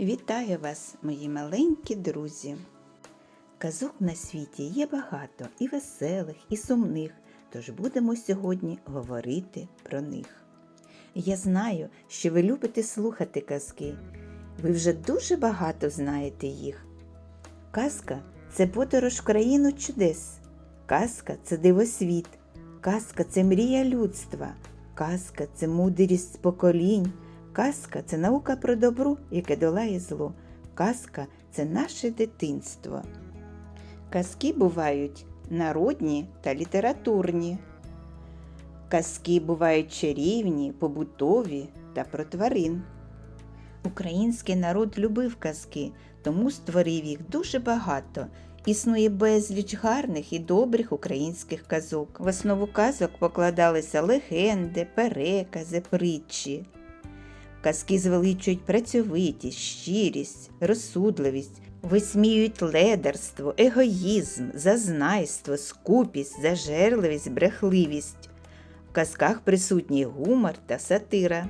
Вітаю вас, мої маленькі друзі. Казок на світі є багато і веселих, і сумних, тож будемо сьогодні говорити про них. Я знаю, що ви любите слухати казки. Ви вже дуже багато знаєте їх. Казка це подорож в країну чудес. Казка це дивосвіт. Казка це мрія людства. Казка це мудрість поколінь. Казка це наука про добро, яке долає зло. Казка це наше дитинство. Казки бувають народні та літературні. Казки бувають чарівні, побутові та про тварин. Український народ любив казки, тому створив їх дуже багато. Існує безліч гарних і добрих українських казок. В основу казок покладалися легенди, перекази, притчі. Казки звеличують працьовитість, щирість, розсудливість, висміюють ледарство, егоїзм, зазнайство, скупість, зажерливість, брехливість. В казках присутній гумор та сатира.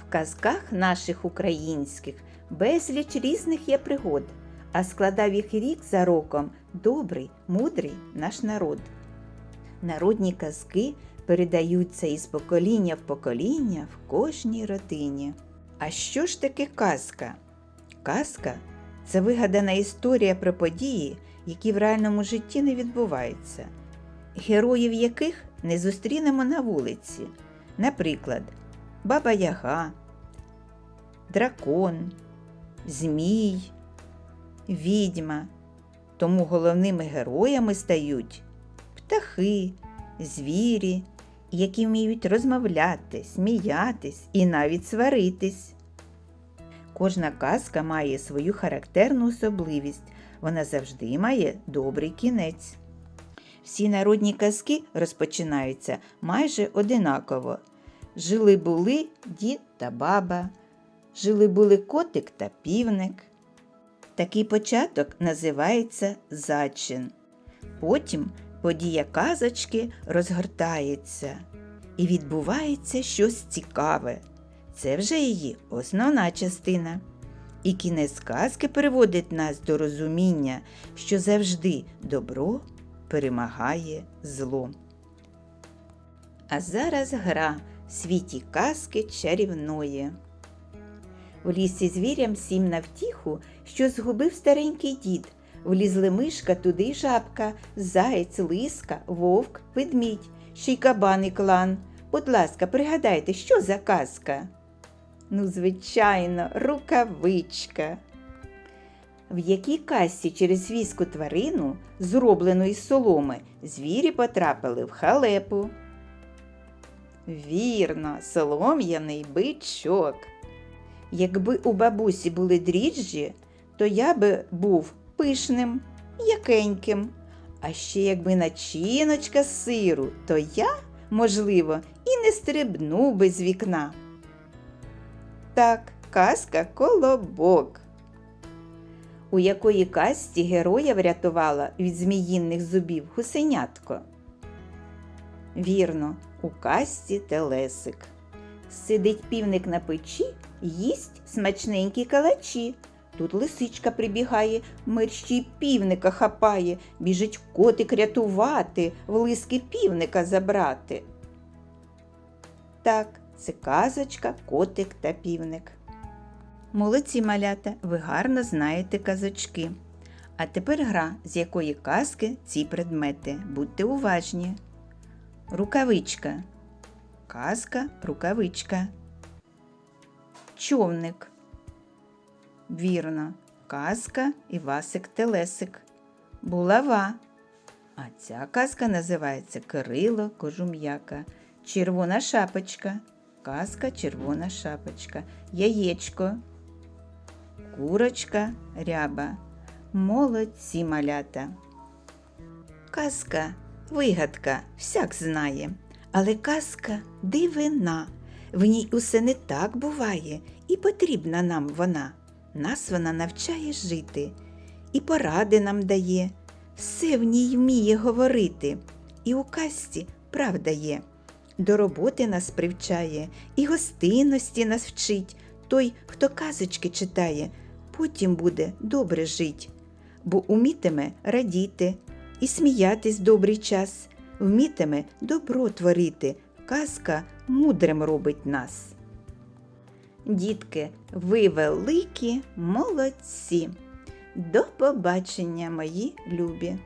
В казках наших українських безліч різних є пригод, а складав їх рік за роком добрий, мудрий наш народ. Народні казки передаються із покоління в покоління в кожній родині. А що ж таке казка? Казка це вигадана історія про події, які в реальному житті не відбуваються, героїв яких не зустрінемо на вулиці. Наприклад, Баба Яга, Дракон, Змій, Відьма. Тому головними героями стають птахи, звірі, які вміють розмовляти, сміятись і навіть сваритись. Кожна казка має свою характерну особливість, вона завжди має добрий кінець. Всі народні казки розпочинаються майже одинаково. Жили були дід та баба, жили були котик та півник. Такий початок називається зачин. Потім подія казочки розгортається і відбувається щось цікаве. Це вже її основна частина. І кінець казки переводить нас до розуміння, що завжди добро перемагає зло. А зараз гра в світі казки чарівної. В лісі звірям сім на втіху, що згубив старенький дід. Влізли мишка, туди жабка, заєць, лиска, вовк, ведмідь, ще й кабан і клан. Будь ласка, пригадайте, що за казка? Ну, звичайно, рукавичка. В якій казці через війську тварину, зроблену із соломи, звірі потрапили в халепу. Вірно, солом'яний бичок. Якби у бабусі були дріжджі, то я би був пишним, якеньким. А ще якби начиночка сиру, то я, можливо, і не стрибнув би з вікна. Так, казка колобок. У якої казці героя врятувала від зміїнних зубів гусенятко? Вірно, у казці телесик. Сидить півник на печі, їсть смачненькі калачі. Тут лисичка прибігає, мерщій півника хапає, біжить котик рятувати, в лиски півника забрати. Так, це казочка, котик та півник. Молодці малята, ви гарно знаєте казочки. А тепер гра, з якої казки ці предмети. Будьте уважні. Рукавичка. Казка, рукавичка. Човник. Вірно, казка Івасик Телесик. Булава. А ця казка називається Кирило Кожум'яка. Червона шапочка. Казка Червона шапочка. Яєчко. Курочка ряба. Молодці малята. Казка вигадка всяк знає, але казка дивина. В ній усе не так буває, і потрібна нам вона. Нас вона навчає жити, і поради нам дає, все в ній вміє говорити, і у казці правда є. До роботи нас привчає, і гостинності нас вчить той, хто казочки читає, потім буде добре жить, бо умітиме радіти і сміятись добрий час, вмітиме добро творити, казка мудрим робить нас. Дітки, ви великі молодці. До побачення, мої любі!